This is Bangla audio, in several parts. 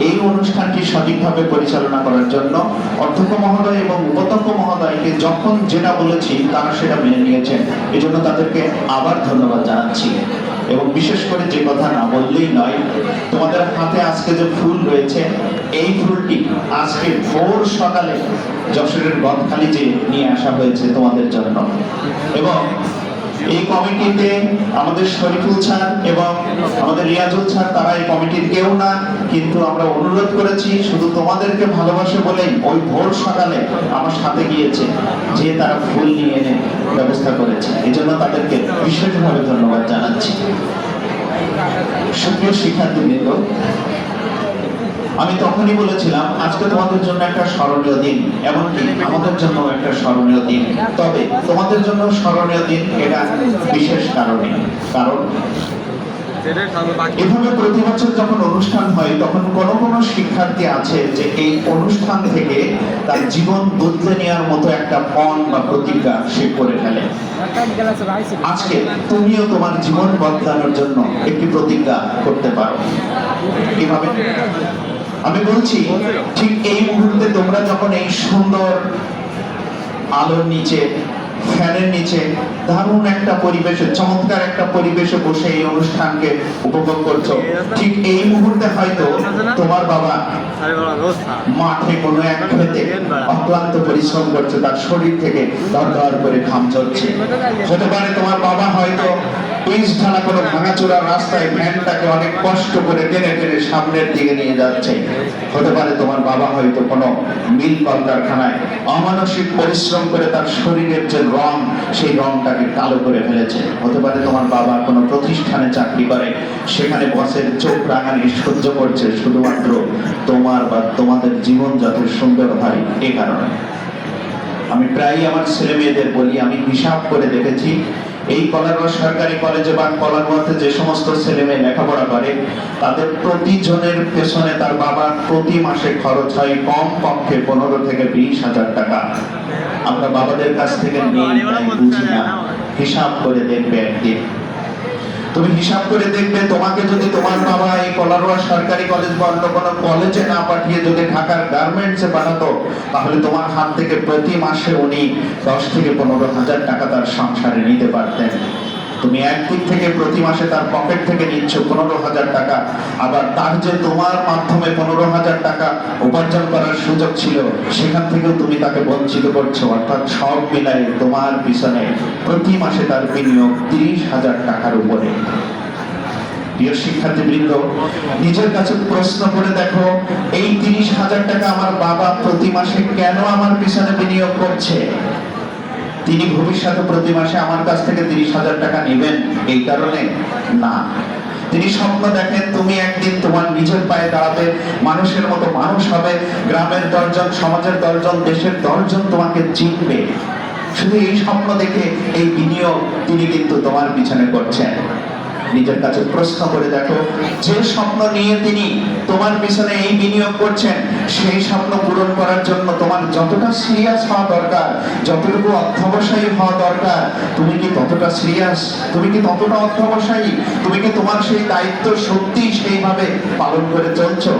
এই অনুষ্ঠানটি সঠিকভাবে পরিচালনা করার জন্য অধ্যক্ষ মহোদয় এবং উপাধ্যক্ষ মহোদয়কে যখন যেটা বলেছি তারা সেটা মেনে নিয়েছেন। এই জন্য তাদেরকে আবার ধন্যবাদ জানাচ্ছি। এবং বিশেষ করে যে কথা না বললেই নয়, তোমাদের হাতে আজকে যে ফুল রয়েছে, এই ফুলটি আজকে ভোর সকালে যশোরের গদখালি যে নিয়ে আসা হয়েছে তোমাদের জন্য। এবং এই কমিটিতে আমাদের শরীফুল স্যার এবং আমাদের রিয়াজুল স্যার, তারা এই কমিটির কেউ না, কিন্তু আমরা অনুরোধ করেছি, শুধু তোমাদেরকে ভালোবাসে বলেই ওই ভোর সকালে আমার সাথে গিয়েছে, যে তারা ফুল নিয়ে এনে ব্যবস্থা করেছে। এই জন্য তাদেরকে বিশেষভাবে ধন্যবাদ জানাচ্ছি। সুপ্রিয় শিক্ষার্থীবৃন্দ আমি তখনই বলেছিলাম, আজকে তোমাদের জন্য একটা স্মরণীয় দিন, এমনকি আমাদের জন্য একটা স্মরণীয় দিন। তবে তোমাদের জন্য স্মরণীয় দিন এটা বিশেষ কারণে। কারণ এভাবে প্রতি বছর যখন অনুষ্ঠান হয়, তখন কোন কোন শিক্ষার্থী আছে যে এই অনুষ্ঠান থেকে তার জীবন বদলে নেওয়ার মতো একটা পণ বা প্রতিজ্ঞা সে করে ফেলে। আজকে তুমিও তোমার জীবন বদলানোর জন্য একটি প্রতিজ্ঞা করতে পারো। কীভাবে আমি বলছি ঠিক এই মুহূর্তে তোমরা যখন এই সুন্দর আলোর নিচে ফ্যানের নিচে দারুণ একটা পরিবেশে, চমৎকার একটা পরিবেশে বসে এই অনুষ্ঠানকে উপভোগ করছ। ঠিক এই মুহূর্তে হয়তো তোমার বাবা মাঠে কোনো এক খেতে অক্লান্ত পরিশ্রম করছে, তার শরীর থেকে দর দর করে ঘাম ঝরছে। হতে পারে তোমার বাবা হয়তো পিচ ঢালা কোনো ভাঙাচোরা রাস্তায় ভ্যানটাকে অনেক কষ্ট করে টেনে টেনে সামনের দিকে নিয়ে যাচ্ছে। হতে পারে তোমার বাবা হয়তো কোনো মিল কলকারখানায় অমানসিক পরিশ্রম করে তার শরীরের যে রং, সেই রংটাকে কালো করে ফেলেছে। হতে পারে তোমার বাবা কোনো প্রতিষ্ঠানে চাকরি করে, সেখানে বসের চোখ রাঙানি সহ্য করছে শুধুমাত্র তোমার বা তোমাদের জীবন যাতে সুন্দর হয় এই কারণে। আমি প্রায়ই আমার ছেলে মেয়েদের বলি, আমি হিসাব করে দেখেছি এই কলারোয়া সরকারি কলেজে বা কলারোয়াতে যে সমস্ত ছেলে মেয়ে লেখাপড়া করে, তাদের প্রতিজনের পেছনে তার বাবা প্রতি মাসে খরচ হয় কম পক্ষে পনেরো থেকে বিশ হাজার টাকা। আমরা বাবাদের কাছ থেকে নিয়ে হিসাব করে দেখবে একদিন। তুমি হিসাব করে দেখবে, তোমাকে যদি তোমার বাবা এই কলারোয়া সরকারি কলেজ বা অন্য কোনো কলেজে না পাঠিয়ে যদি ঢাকার গার্মেন্টসে পাঠাতো, তাহলে তোমার হাত থেকে প্রতি মাসে উনি দশ থেকে পনেরো হাজার টাকা তার সংসারে নিতে পারতেন। তুমি একদিক থেকে প্রতি মাসে তার পকেট থেকে নিচ্ছ পনেরো হাজার টাকা, আবার তার যে তোমার মাধ্যমে পনেরো হাজার টাকা উপার্জন করার সুযোগ ছিল, সেখান থেকেও তুমি তাকে বঞ্চিত করছ। অর্থাৎ সব মিলাই তোমার পিছনে প্রতি মাসে তার বিনিয়োগ তিরিশ হাজার টাকার উপরে। প্রিয় শিক্ষার্থীবৃন্দ, নিজের কাছে প্রশ্ন করে দেখো, এই তিরিশ হাজার টাকা আমার বাবা প্রতি মাসে কেন আমার পিছনে বিনিয়োগ করছে? তিনি ভবিষ্যতে প্রতি মাসে আমার কাছ থেকে তিরিশ হাজার টাকা নেবেন, এই কারণে না। তিনি স্বপ্ন দেখেন তুমি একদিন তোমার নিজের পায়ে দাঁড়াবে, মানুষের মতো মানুষ হবে, গ্রামের দশজন, সমাজের দশজন, দেশের দশজন তোমাকে চিনবে। শুধু এই স্বপ্ন দেখে এই বিনিয়োগ তিনি কিন্তু তোমার পিছনে করছেন। নিজের কাছে প্রশ্ন করে দেখো, যে স্বপ্ন নিয়ে তিনি তোমার পিছনে এই বিনিয়োগ করছেন, সেই স্বপ্ন পূরণ যতটা সিরিয়াস হওয়া দরকার। যতটুকু অধ্যবসায়ী হওয়া দরকার, তুমি কি ততটা সিরিয়াস তুমি কি ততটা অধ্যবসায়ী? তুমি কি তোমার সেই দায়িত্ব সত্যি সেইভাবে পালন করে চলছো?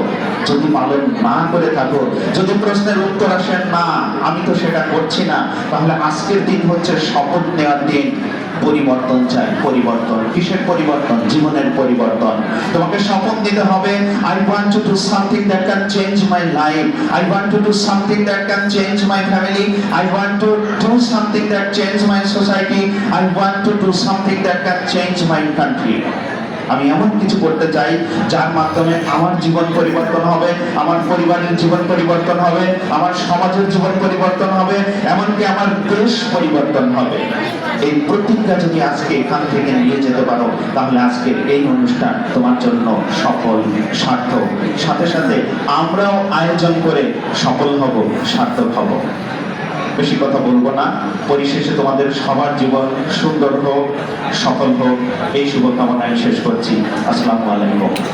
যদি পালন না করে থাকো, যদি প্রশ্নের উত্তর আসেন না, আমি তো সেটা করছি না, তাহলে আজকের দিন হচ্ছে শপথ নেওয়ার দিন। পরিবর্তন চাই, পরিবর্তন, কিসের পরিবর্তন? জীবনের পরিবর্তন। তোমাকে শপথ নিতে হবে I want to do something that can change my life I want to do something that can change my family I want to do something that change my society I want to do something that can change my country আমি এমন কিছু করতে চাই, যার মাধ্যমে আমার জীবন পরিবর্তন হবে, আমার পরিবারের জীবন পরিবর্তন হবে, আমার সমাজের জীবন পরিবর্তন হবে, এমনকি আমার দেশ পরিবর্তন হবে। এই প্রতিজ্ঞা যদি আজকে এখান থেকে নিয়ে যেতে পারো, তাহলে আজকে এই অনুষ্ঠান তোমার জন্য সফল, সার্থক। সাথে সাথে আমরাও আয়োজন করে সফল হব, সার্থক হব। বেশি কথা বলব না। পরিশেষে তোমাদের সবার জীবন সুন্দর হোক, সফল হোক। এই শুভকামনায় শেষ করছি। আসসালামু আলাইকুম।